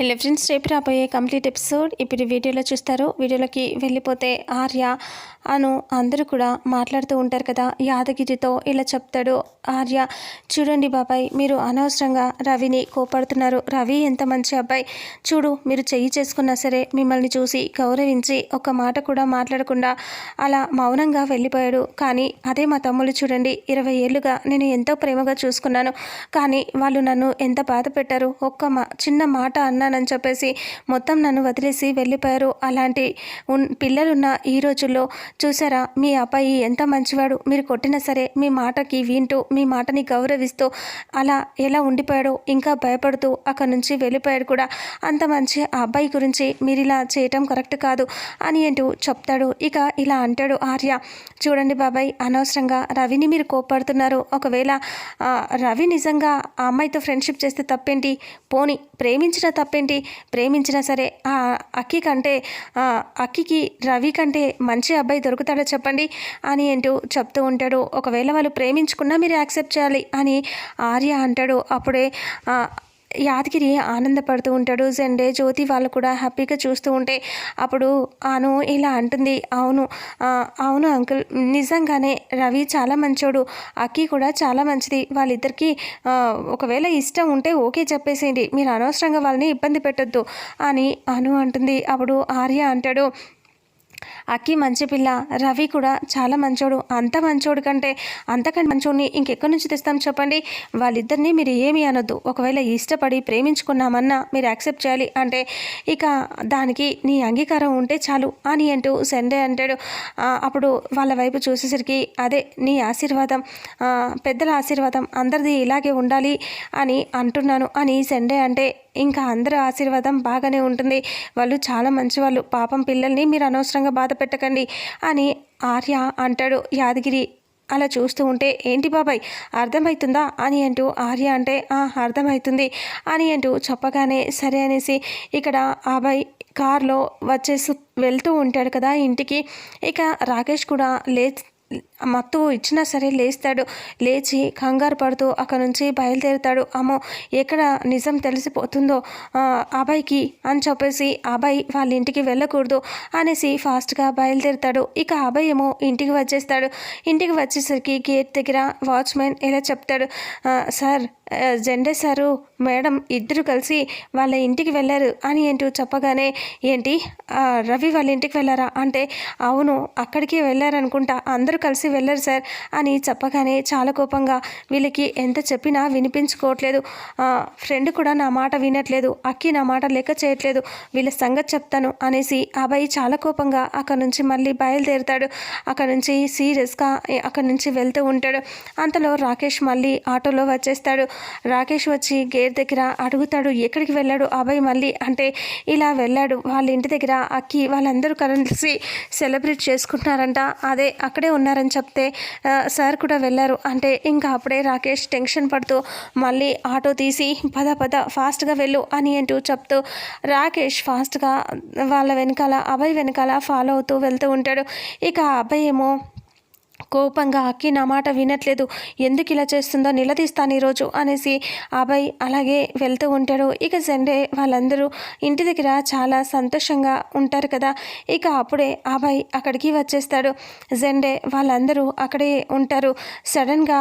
Hello friends రేపు రాబోయే complete episode ఇప్పుడు వీడియోలో చూస్తారు. వీడియోలోకి వెళ్ళిపోతే ఆర్య అను అందరూ కూడా మాట్లాడుతూ ఉంటారు కదా. యాదగిరితో ఇలా చెప్తాడు. ఆర్య చూడండి బాబాయ్ మీరు అనవసరంగా రవిని కోపడుతున్నారు రవి ఎంత మంచి అబ్బాయి. చూడు మీరు చెయ్యి చేసుకున్నా సరే మిమ్మల్ని చూసి గౌరవించి ఒక మాట కూడా మాట్లాడకుండా అలా మౌనంగా వెళ్ళిపోయాడు. కానీ అదే మా తమ్ముళ్ళు చూడండి ఇరవై ఏళ్ళుగా నేను ఎంతో ప్రేమగా చూసుకున్నాను. కానీ వాళ్ళు నన్ను ఎంత బాధ పెట్టారు. ఒక్క మా చిన్న మాట చేస్తున్నానని చెప్పేసి మొత్తం నన్ను వదిలేసి వెళ్ళిపోయారు. అలాంటి ఉన్ పిల్లలున్న ఈ రోజుల్లో చూసారా? మీ అబ్బాయి ఎంత మంచివాడు. మీరు కొట్టినా సరే మీ మాటకి వింటూ మీ మాటని గౌరవిస్తూ అలా ఎలా ఉండిపోయాడో ఇంకా భయపడుతూ అక్కడి నుంచి వెళ్ళిపోయాడు కూడా. అంత మంచి ఆ అబ్బాయి గురించి మీరు ఇలా చేయటం కరెక్ట్ కాదు అని అంటూ చెప్తాడు. ఇక ఇలా అంటాడు ఆర్య. చూడండి బాబాయ్ అనవసరంగా రవిని మీరు కోప్పడుతున్నారు. ఒకవేళ రవి నిజంగా ఆ అమ్మాయితో ఫ్రెండ్షిప్ చేస్తే తప్పేంటి? పోని ప్రేమించిన తప్పే తప్పేంటి ప్రేమించినా సరే ఆ అక్కి కంటే ఆ, అక్కికి రవి కంటే మంచి అబ్బాయి దొరుకుతాడో చెప్పండి? అని ఏంటో చెప్తూ ఉంటాడు. ఒకవేళ వాళ్ళు ప్రేమించుకున్నా మీరు యాక్సెప్ట్ చేయాలి అని ఆర్య అంటాడు. అప్పుడే యాదగిరి ఆనందపడుతూ ఉంటాడు. జెండే జ్యోతి వాళ్ళు కూడా హ్యాపీగా చూస్తూ ఉంటే అప్పుడు ఆను ఇలా అంటుంది అవును అవును అంకుల్ నిజంగానే రవి చాలా మంచోడు అక్కి కూడా చాలా మంచిది. వాళ్ళిద్దరికీ ఒకవేళ ఇష్టం ఉంటే ఓకే చెప్పేసేయండి. మీరు అనవసరంగా వాళ్ళని ఇబ్బంది పెట్టొద్దు అని అను అంటుంది. అప్పుడు ఆర్య అంటాడు అక్కి మంచి పిల్ల రవి కూడా చాలా మంచోడు. అంత మంచోడు కంటే అంతకంటే మంచోడిని ఇంకెక్కడి నుంచి తెస్తాం చెప్పండి? వాళ్ళిద్దరిని మీరు ఏమీ అనొద్దు. ఒకవేళ ఇష్టపడి ప్రేమించుకున్నామన్నా మీరు యాక్సెప్ట్ చేయాలి అంటే ఇక దానికి నీ అంగీకారం ఉంటే చాలు అని అంటూ సండే అంటాడు. అప్పుడు వాళ్ళ వైపు చూసేసరికి అదే నీ ఆశీర్వాదం పెద్దల ఆశీర్వాదం అందరిది ఇలాగే ఉండాలి అని అంటున్నాను అని సండే అంటే ఇంకా అందరి ఆశీర్వాదం బాగానే ఉంటుంది. వాళ్ళు చాలా మంచి వాళ్ళు పాపం పిల్లల్ని మీరు అనవసరంగా బాధ పెట్టకండి అని ఆర్య అంటాడు. యాదగిరి అలా చూస్తూ ఉంటే ఏంటి బాబాయ్ అర్థమవుతుందా అని అంటూ ఆర్య అంటే అర్థమవుతుంది అని అంటూ చెప్పగానే సరే అనేసి ఇక్కడ అబ్బాయి కార్లో వచ్చేసి వెళ్తూ ఉంటాడు కదా ఇంటికి. ఇక రాకేష్ కూడా లే మత్తు ఇచ్చినా సరే లేస్తాడు. లేచి కంగారు పడుతూ అక్కడ నుంచి బయలుదేరుతాడు. అమ్మో ఎక్కడ నిజం తెలిసిపోతుందో? అబ్బాయికి అని చెప్పేసి అబ్బాయి వాళ్ళ ఇంటికి వెళ్ళకూడదు అనేసి ఫాస్ట్గా బయలుదేరుతాడు. ఇక అబ్బాయి ఏమో ఇంటికి వచ్చేస్తాడు. ఇంటికి వచ్చేసరికి గేట్ దగ్గర వాచ్మెన్ ఇలా చెప్తాడు. సార్ జెండే సారు మేడం ఇద్దరు కలిసి వాళ్ళ ఇంటికి వెళ్ళారు అని ఏంటో చెప్పగానే ఏంటి రవి వాళ్ళ ఇంటికి వెళ్ళారా? అంటే అవును అక్కడికి వెళ్ళారనుకుంటా. అందరూ కలిసి వెళ్ళరు సార్ అని చెప్పగానే చాలా కోపంగా వీళ్ళకి ఎంత చెప్పినా వినిపించుకోవట్లేదు. ఫ్రెండ్ కూడా నా మాట వినట్లేదు. అక్కి నా మాట లెక్క చేయట్లేదు. వీళ్ళ సంగతి చెప్తాను అనేసి అబ్బాయి చాలా కోపంగా అక్కడ నుంచి మళ్ళీ బయలుదేరుతాడు. అక్కడ నుంచి సీరియస్గా అక్కడ నుంచి వెళ్తూ ఉంటాడు. అంతలో రాకేష్ మళ్ళీ ఆటోలో వచ్చేస్తాడు. రాకేష్ వచ్చి గేట్ దగ్గర అడుగుతాడు ఎక్కడికి వెళ్ళాడు అబ్బాయి మళ్ళీ? అంటే ఇలా వెళ్ళాడు. వాళ్ళ ఇంటి దగ్గర అక్కి వాళ్ళందరూ కలిసి సెలబ్రేట్ చేసుకుంటున్నారంట. అదే అక్కడే ఉన్నారని చెప్తే సార్ కూడా వెళ్ళారు. అంటే ఇంకా అప్పుడే రాకేష్ టెన్షన్ పడుతూ మళ్ళీ ఆటో తీసి పద పద ఫాస్ట్గా వెళ్ళు అని అంటూ చెప్తూ రాకేష్ ఫాస్ట్గా వాళ్ళ వెనకాల అబ్బాయి వెనకాల ఫాలో అవుతూ వెళ్తూ ఉంటాడు. ఇక ఆ అబ్బాయి ఏమో కోపంగా అక్కి నా మాట వినట్లేదు. ఎందుకు ఇలా చేస్తుందో నిలదీస్తాను ఈరోజు అనేసి అబ్బాయి అలాగే వెళ్తూ ఉంటాడు. ఇక సండే వాళ్ళందరూ ఇంటి దగ్గర చాలా సంతోషంగా ఉంటారు కదా. ఇక అప్పుడే అబ్బాయి అక్కడికి వచ్చేస్తాడు. జెండే వాళ్ళందరూ అక్కడే ఉంటారు. సడన్గా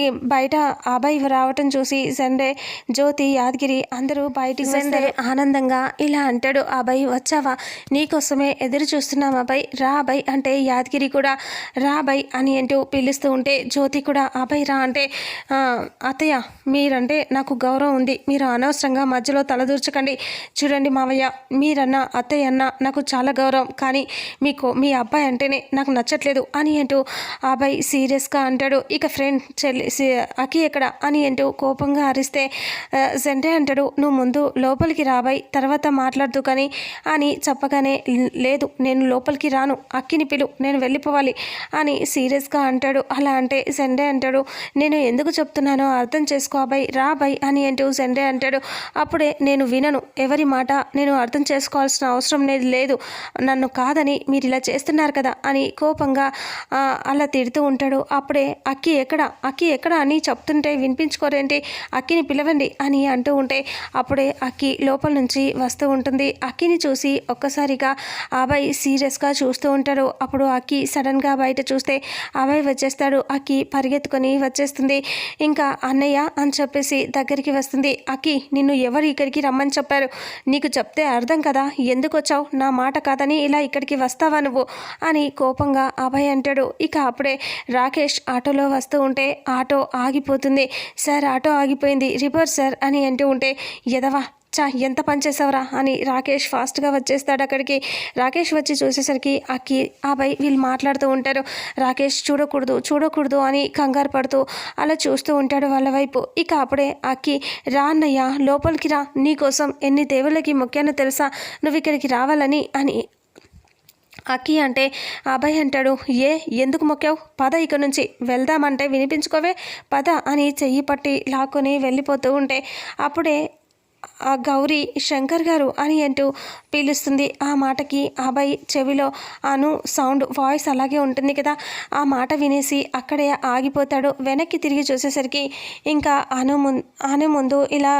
ఈ బయట అబ్బాయి రావటం చూసి జెండే జ్యోతి యాదగిరి అందరూ బయటికి జెండే ఆనందంగా ఇలా అంటాడు అబ్బాయి వచ్చావా? నీకోసమే ఎదురు చూస్తున్నాం అబ్బాయి రా అబ్బాయి అంటే యాదగిరి కూడా రా అబ్బాయి అని అంటూ పిలుస్తూ ఉంటే జ్యోతి కూడా అబ్బాయి రా అంటే అత్తయ్య మీరంటే నాకు గౌరవం ఉంది. మీరు అనవసరంగా మధ్యలో తలదూర్చకండి. చూడండి మావయ్య మీరన్నా అత్తయ్య అన్న నాకు చాలా గౌరవం. కానీ మీకు మీ అబ్బాయి అంటేనే నాకు నచ్చట్లేదు అని అంటూ ఆ అబ్బాయి సీరియస్గా అంటాడు. ఇక ఫ్రెండ్ చెల్లి సి- అకి ఎక్కడ? అని అంటూ కోపంగా అరిస్తే "ఆ, జెండే అంటాడు నువ్వు ముందు లోపలికి రాబాయి తర్వాత మాట్లాడుతూ కానీ అని చెప్పగానే లేదు నేను లోపలికి రాను. అక్కిని పిలు నేను వెళ్ళిపోవాలి అని సీరియస్గా అంటాడు. అలా అంటే సెండే అంటాడు. నేను ఎందుకు చెప్తున్నానో అర్థం చేసుకో అబ్బాయి రా అబ్బాయి అని అంటూ సెండే అంటాడు. అప్పుడే నేను వినను. ఎవరి మాట నేను అర్థం చేసుకోవాల్సిన అవసరం లేదు లేదు. నన్ను కాదని మీరు ఇలా చేస్తున్నారు కదా అని కోపంగా అలా తిడుతూ ఉంటాడు. అప్పుడే అక్కి ఎక్కడ? అక్కి ఎక్కడ అని చెప్తుంటే వినిపించుకోరేంటి? అక్కిని పిలవండి అని అంటూ ఉంటే అప్పుడే అక్కి లోపల నుంచి వస్తూ ఉంటుంది. అక్కిని చూసి ఒక్కసారిగా అబ్బాయి సీరియస్గా చూస్తూ ఉంటాడు. అప్పుడు అక్కి సడన్గా బయట చూస్తే అభయ్ వచ్చేస్తాడు. అక్కి పరిగెత్తుకొని వచ్చేస్తుంది. ఇంకా అన్నయ్య అని చెప్పేసి దగ్గరికి వస్తుంది. అక్కి నిన్ను ఎవరు ఇక్కడికి రమ్మని చెప్పారు? నీకు చెప్తే అర్థం కదా? ఎందుకు వచ్చావు? నా మాట కాదని ఇలా ఇక్కడికి వస్తావా నువ్వు? అని కోపంగా అభయ్ అంటాడు. ఇక అప్పుడే రాకేష్ ఆటోలో వస్తూ ఉంటే ఆటో ఆగిపోతుంది. సార్ ఆటో ఆగిపోయింది. రిపోర్ట్ సార్ అని అంటూ ఉంటే ఎదవా? చా ఎంత పని చేసావురా అని రాకేష్ ఫాస్ట్గా వచ్చేస్తాడు అక్కడికి. రాకేష్ వచ్చి చూసేసరికి అక్కి అబ్బాయి వీళ్ళు మాట్లాడుతూ ఉంటారు. రాకేష్ చూడకూడదు చూడకూడదు అని కంగారు పడుతూ అలా చూస్తూ ఉంటాడు వాళ్ళ వైపు. ఇక అప్పుడే అక్కి రా అన్నయ్య లోపలికి రా నీకోసం ఎన్ని దేవుళ్ళకి మొక్కానో తెలుసా? నువ్వు ఇక్కడికి రావాలని అని అక్కి అంటే అభయ్ అంటాడు ఏ ఎందుకు మొక్కావు? పద ఇక నుంచి వెళ్దామంటే వినిపించుకోవే పద అని చెయ్యి పట్టి లాక్కొని వెళ్ళిపోతూ ఉంటే అప్పుడే ఆ గౌరీ శంకర్ గారు అని అంటూ పిలుస్తుంది. ఆ మాటకి అభయ్ చెవిలో అను సౌండ్ వాయిస్ అలాగే ఉంటుంది కదా. ఆ మాట వినేసి అక్కడే ఆగిపోతాడు. వెనక్కి తిరిగి చూసేసరికి ఇంకా అను ముందు అను ముందు ఇలా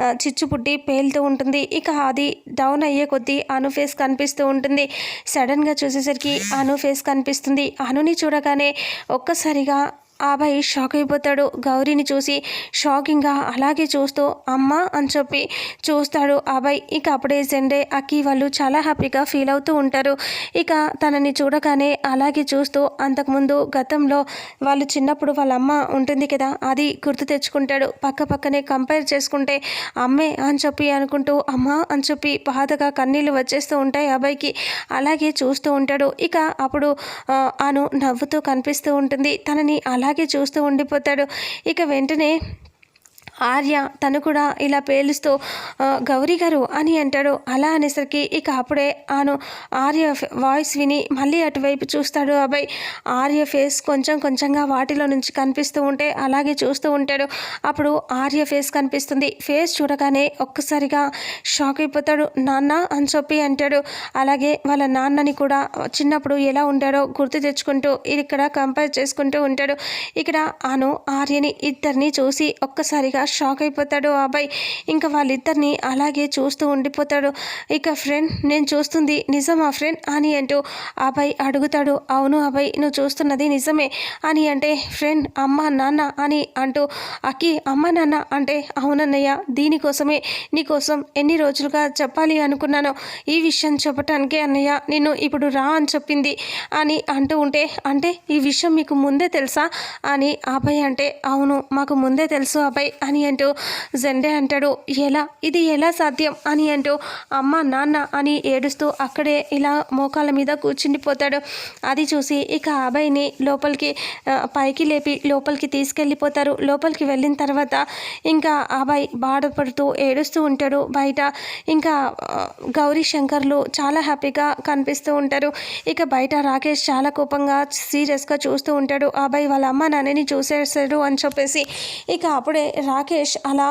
ఆ, చిచ్చుపుట్టి పేలుతూ ఉంటుంది. ఇక అది డౌన్ అయ్యే కొద్దీ అను ఫేస్ కనిపిస్తూ ఉంటుంది. సడన్గా చూసేసరికి అను ఫేస్ కనిపిస్తుంది. అనుని చూడగానే ఒక్కసారిగా ఆ అబ్బాయి షాక్ అయిపోతాడు. గౌరీని చూసి షాకింగ్గా అలాగే చూస్తూ అమ్మ అని చెప్పి చూస్తాడు. అభయ్ ఇక అప్పుడే జెండే అక్కి వాళ్ళు చాలా హ్యాపీగా ఫీల్ అవుతూ ఉంటారు. ఇక తనని చూడగానే అలాగే చూస్తూ అంతకుముందు గతంలో వాళ్ళు చిన్నప్పుడు వాళ్ళ అమ్మ ఉంటుంది కదా అది గుర్తు తెచ్చుకుంటాడు. పక్క పక్కనే కంపేర్ చేసుకుంటే అమ్మే అని చెప్పి అనుకుంటూ అమ్మ అని చెప్పి బాధగా కన్నీళ్ళు వచ్చేస్తూ ఉంటాయి అబ్బాయికి. అలాగే చూస్తూ ఉంటాడు. ఇక అప్పుడు అను నవ్వుతూ కనిపిస్తూ ఉంటుంది. తనని అలాగే చూస్తూ ఉండిపోతాడు. ఇక వెంటనే ఆర్య తను కూడా ఇలా పేలుస్తూ గౌరీ గారు అని అంటాడు. అలా అనేసరికి ఇక అప్పుడే ఆను ఆర్య వాయిస్ విని మళ్ళీ అటువైపు చూస్తాడు అబ్బాయి ఆర్య ఫేస్ కొంచెం కొంచెంగా వాటిలో నుంచి కనిపిస్తూ ఉంటే అలాగే చూస్తూ ఉంటాడు. అప్పుడు ఆర్య ఫేస్ కనిపిస్తుంది. ఫేస్ చూడగానే ఒక్కసారిగా షాక్ అయిపోతాడు. నాన్న అని చెప్పి అంటాడు. అలాగే వాళ్ళ నాన్నని కూడా చిన్నప్పుడు ఎలా ఉండాడో గుర్తు తెచ్చుకుంటూ ఇక్కడ కంపేర్ చేసుకుంటూ ఉంటాడు. ఇక్కడ ఆను ఆర్యని ఇద్దరిని చూసి ఒక్కసారిగా షాక్ అయిపోతాడు ఆ అబ్బాయి. ఇంకా వాళ్ళిద్దరిని అలాగే చూస్తూ ఉండిపోతాడు. ఇక ఫ్రెండ్ నేను చూస్తుంది నిజమా ఫ్రెండ్ అని అంటూ ఆ అబ్బాయి అడుగుతాడు. అవును అబ్బాయి నువ్వు చూస్తున్నది నిజమే అని అంటే ఫ్రెండ్ అమ్మ నాన్న అని అంటూ అక్కి అమ్మ నాన్న అంటే అవునన్నయ్య దీనికోసమే నీకోసం ఎన్ని రోజులుగా చెప్పాలి అనుకున్నాను ఈ విషయం చెప్పటానికే అన్నయ్య నిన్ను ఇప్పుడు రా అని చెప్పింది అని అంటూ ఉంటే అంటే ఈ విషయం మీకు ముందే తెలుసా అని అబ్బాయి అంటే అవును మాకు ముందే తెలుసు అబ్బాయి అని అని అంటూ జెండే అంటాడు. ఎలా? ఇది ఎలా సాధ్యం? అని అంటూ అమ్మ నాన్న అని ఏడుస్తూ అక్కడే ఇలా మోకాల మీద కూర్చుండిపోతాడు. అది చూసి ఇక ఆ అబ్బాయిని లోపలికి పైకి లేపి లోపలికి తీసుకెళ్ళిపోతారు. లోపలికి వెళ్ళిన తర్వాత ఇంకా ఆ అబ్బాయి బాధపడుతూ ఏడుస్తూ ఉంటాడు. బయట ఇంకా గౌరీ శంకర్లు చాలా హ్యాపీగా కనిపిస్తూ ఉంటారు. ఇక బయట రాకేష్ చాలా కోపంగా సీరియస్గా చూస్తూ ఉంటాడు. ఆ అబ్బాయి వాళ్ళ అమ్మ నాన్నని చూసేసాడు అని చెప్పేసి ఇక అప్పుడే రా రాకేష్ అలా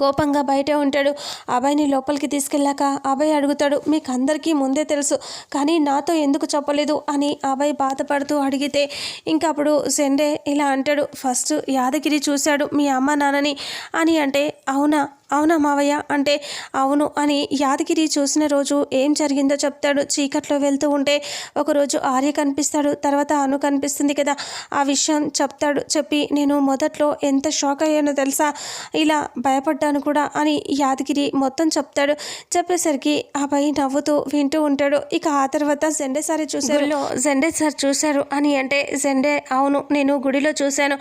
కోపంగా బయటే ఉంటాడు. అభయ్ని లోపలికి తీసుకెళ్ళాక అబ్బాయి అడుగుతాడు మీకు అందరికీ ముందే తెలుసు కానీ నాతో ఎందుకు చెప్పలేదు? అని అభయ్ బాధపడుతూ అడిగితే ఇంకా అప్పుడు సెండే ఇలా అంటాడు ఫస్ట్ యాదగిరి చూశాడు మీ అమ్మ నాన్నని అని అంటే అవునా? అవునా మావయ్య? అంటే అవును అని యాదగిరి చూసిన రోజు ఏం జరిగిందో చెప్తాడు. చీకట్లో వెళ్తూ ఉంటే ఒకరోజు ఆర్య కనిపిస్తాడు. తర్వాత అను కనిపిస్తుంది కదా ఆ విషయం చెప్తాడు. చెప్పి నేను మొదట్లో ఎంత షాక్ అయ్యానో తెలుసా? ఇలా భయపడ్డాను కూడా అని యాదగిరి మొత్తం చెప్తాడు. చెప్పేసరికి ఆ పై నవ్వుతూ వింటూ ఉంటాడు. ఇక ఆ తర్వాత జెండే సారి చూశారు. జెండే సార్ చూశారు అని అంటే జెండే అవును నేను గుడిలో చూశాను.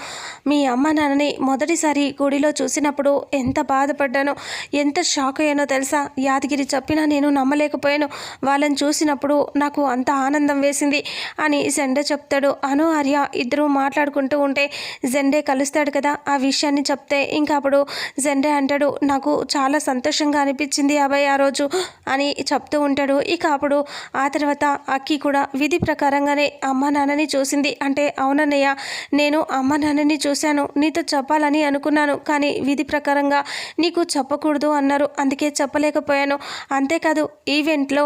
మీ అమ్మ నాన్నని మొదటిసారి గుడిలో చూసినప్పుడు ఎంత బాధపడ్డాను. పడ్డానో ఎంత షాక్ అయ్యానో తెలుసా? యాదగిరి చెప్పినా నేను నమ్మలేకపోయాను. వాళ్ళని చూసినప్పుడు నాకు అంత ఆనందం వేసింది అని జెండే చెప్తాడు. అను ఆర్య ఇద్దరు మాట్లాడుకుంటూ ఉంటే జెండే కలుస్తాడు కదా? ఆ విషయాన్ని చెప్తే ఇంకా అప్పుడు జెండే అంటాడు నాకు చాలా సంతోషంగా అనిపించింది అబ్బాయి ఆ రోజు అని చెప్తూ ఉంటాడు. ఇక అప్పుడు ఆ తర్వాత అక్కి కూడా విధి ప్రకారంగానే అమ్మ నాన్నని చూసింది. అంటే అవునన్నయ్య నేను అమ్మ నాన్నని చూశాను. నీతో చెప్పాలని అనుకున్నాను. కానీ విధి ప్రకారంగా నీకు చెప్పకూడదు అన్నారు. అందుకే చెప్పలేకపోయాను. అంతేకాదు ఈవెంట్లో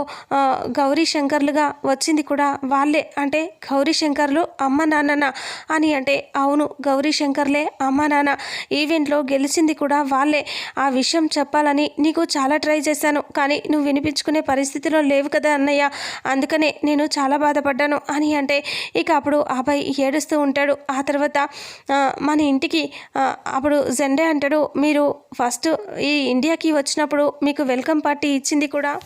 గౌరీ శంకర్లుగా వచ్చింది కూడా వాళ్ళే. అంటే గౌరీ శంకర్లు అమ్మ నాన్న అని అంటే అవును గౌరీ శంకర్లే అమ్మ నాన్న. ఈవెంట్లో గెలిచింది కూడా వాళ్ళే. ఆ విషయం చెప్పాలని నీకు చాలా ట్రై చేశాను. కానీ నువ్వు వినిపించుకునే పరిస్థితిలో లేవు కదా అన్నయ్య. అందుకనే నేను చాలా బాధపడ్డాను అని అంటే ఇక అప్పుడు అబ్బాయి ఏడుస్తూ ఉంటాడు. ఆ తర్వాత మన ఇంటికి అప్పుడు జెండే అంటాడు. మీరు ఫస్ట్ ఈ ఇండియాకి వచ్చినప్పుడు మీకు వెల్కమ్ పార్టీ ఇచ్చింది కూడా.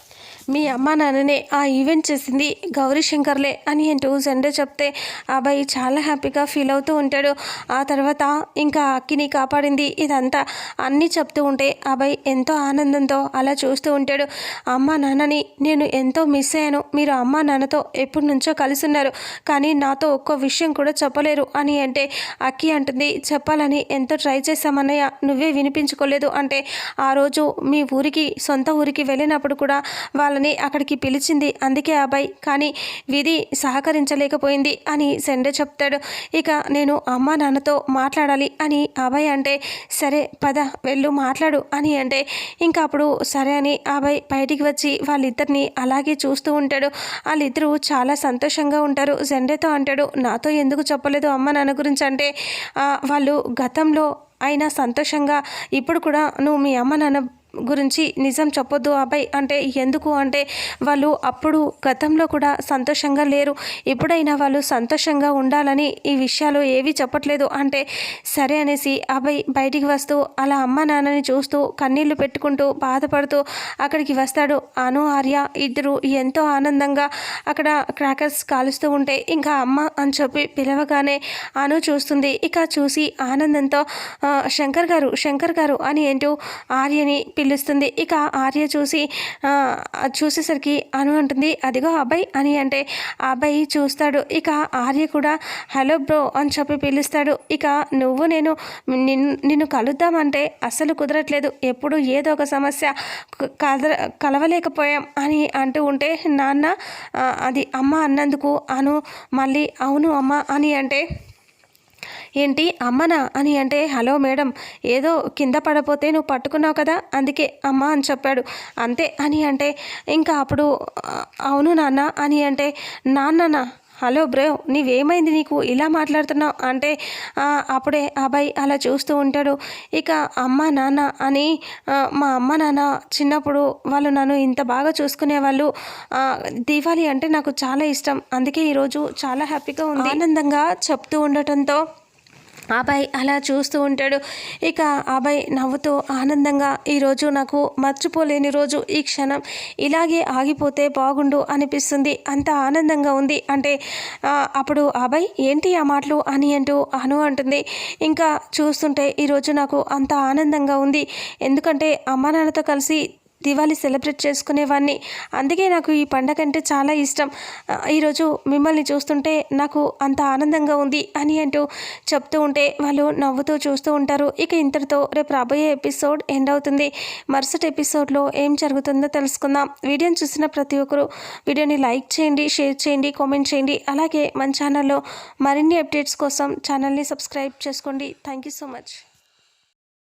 మీ అమ్మ నాన్ననే ఆ ఈవెంట్ చేసింది గౌరీ శంకర్లే అని అంటూ సండే చెప్తే అబ్బాయి చాలా హ్యాపీగా ఫీల్ అవుతూ ఉంటాడు. ఆ తర్వాత ఇంకా అక్కిని కాపాడింది ఇదంతా అన్నీ చెప్తూ ఉంటే అబ్బాయి ఎంతో ఆనందంతో అలా చూస్తూ ఉంటాడు. అమ్మ నాన్నని నేను ఎంతో మిస్ అయ్యాను. మీరు అమ్మ నాన్నతో ఎప్పటి నుంచో కలిసి ఉన్నారు. కానీ నాతో ఒక్క విషయం కూడా చెప్పలేరు అని అంటే అక్కి అంటుంది. చెప్పాలని ఎంతో ట్రై చేశామన్నయ్య నువ్వే వినిపించుకోలేదు అంటే ఆ రోజు మీ ఊరికి సొంత ఊరికి వెళ్ళినప్పుడు కూడా వాళ్ళని అక్కడికి పిలిచింది. అందుకే అబ్బాయి కానీ విధి సహకరించలేకపోయింది అని సెండే చెప్తాడు. ఇక నేను అమ్మ నాన్నతో మాట్లాడాలి అని అబ్బాయి అంటే సరే పద వెళ్ళు మాట్లాడు అని అంటే ఇంకా అప్పుడు సరే అని అబ్బాయి బయటికి వచ్చి వాళ్ళిద్దరిని అలాగే చూస్తూ ఉంటాడు. వాళ్ళిద్దరూ చాలా సంతోషంగా ఉంటారు. జెండేతో అంటాడు నాతో ఎందుకు చెప్పలేదు అమ్మ నాన్న గురించి? అంటే వాళ్ళు గతంలో అయినా సంతోషంగా ఇప్పుడు కూడా నువ్వు మీ అమ్మ నాన్న గురించి నిజం చెప్పొద్దు అబ్బాయి. అంటే ఎందుకు? అంటే వాళ్ళు అప్పుడు గతంలో కూడా సంతోషంగా లేరు. ఎప్పుడైనా వాళ్ళు సంతోషంగా ఉండాలని ఈ విషయాలు ఏవి చెప్పట్లేదు. అంటే సరే అనేసి అబ్బాయి బయటికి వస్తూ అలా అమ్మ నాన్నని చూస్తూ కన్నీళ్ళు పెట్టుకుంటూ బాధపడుతూ అక్కడికి వస్తాడు. అను ఆర్య ఇద్దరు ఎంతో ఆనందంగా అక్కడ క్రాకర్స్ కాలుస్తూ ఉంటే ఇంకా అమ్మ అని చెప్పి పిలవగానే అను చూస్తుంది. ఇక చూసి ఆనందంతో శంకర్ గారు శంకర్ గారు అని ఏంటో ఆర్యని పిలుస్తుంది. ఇక ఆర్య చూసి చూసేసరికి అను అంటుంది అదిగో అబ్బాయి అని అంటే ఆ అబ్బాయి చూస్తాడు. ఇక ఆర్య కూడా హలో బ్రో అని చెప్పి పిలుస్తాడు. ఇక నువ్వు నేను నిన్ను కలుద్దామంటే అస్సలు కుదరట్లేదు. ఎప్పుడు ఏదో ఒక సమస్య కదర కలవలేకపోయాం అని అంటూ ఉంటే నాన్న అది అమ్మ అన్నందుకు అను మళ్ళీ అవును అమ్మ అని అంటే ఏంటి అమ్మనా అని అంటే హలో మేడం ఏదో కింద పడపోతే నువ్వు పట్టుకున్నావు కదా అందుకే అమ్మ అని చెప్పాడు. అంతే అని అంటే ఇంకా అప్పుడు అవును నాన్న అని అంటే నాన్ననా హలో బ్రో నీవేమైంది నీకు? ఇలా మాట్లాడుతున్నావు? అంటే అప్పుడే అబ్బాయి అలా చూస్తూ ఉంటాడు. ఇక అమ్మ నాన్న అని మా అమ్మ నాన్న చిన్నప్పుడు వాళ్ళు నన్ను ఇంత బాగా చూసుకునేవాళ్ళు దీవాలి అంటే నాకు చాలా ఇష్టం. అందుకే ఈరోజు చాలా హ్యాపీగా ఉంది. ఆనందంగా చెప్తూ ఉండటంతో అబ్బాయి అలా చూస్తూ ఉంటాడు. ఇక అబ్బాయి నవ్వుతూ ఆనందంగా ఈరోజు నాకు మర్చిపోలేని రోజు ఈ క్షణం ఇలాగే ఆగిపోతే బాగుండు అనిపిస్తుంది. అంత ఆనందంగా ఉంది. అంటే అప్పుడు అబ్బాయి ఏంటి ఆ మాటలు? అని అంటూ అను అంటుంది. ఇంకా చూస్తుంటే ఈరోజు నాకు అంత ఆనందంగా ఉంది. ఎందుకంటే అమ్మ నాన్నతో కలిసి దివాళీ సెలబ్రేట్ చేసుకునేవాడిని అందుకే నాకు ఈ పండగ అంటే చాలా ఇష్టం. ఈరోజు మిమ్మల్ని చూస్తుంటే నాకు అంత ఆనందంగా ఉంది అని అంటూ చెప్తూ ఉంటే వాళ్ళు నవ్వుతూ చూస్తూ ఉంటారు. ఇక ఇంతటితో రేపు రాబోయే ఎపిసోడ్ ఎండ్ అవుతుంది. మరుసటి ఎపిసోడ్లో ఏం జరుగుతుందో తెలుసుకుందాం. వీడియోని చూసిన ప్రతి ఒక్కరు వీడియోని లైక్ చేయండి షేర్ చేయండి కామెంట్ చేయండి. అలాగే మన ఛానల్లో మరిన్ని అప్డేట్స్ కోసం ఛానల్ని సబ్స్క్రైబ్ చేసుకోండి. Thank you so much.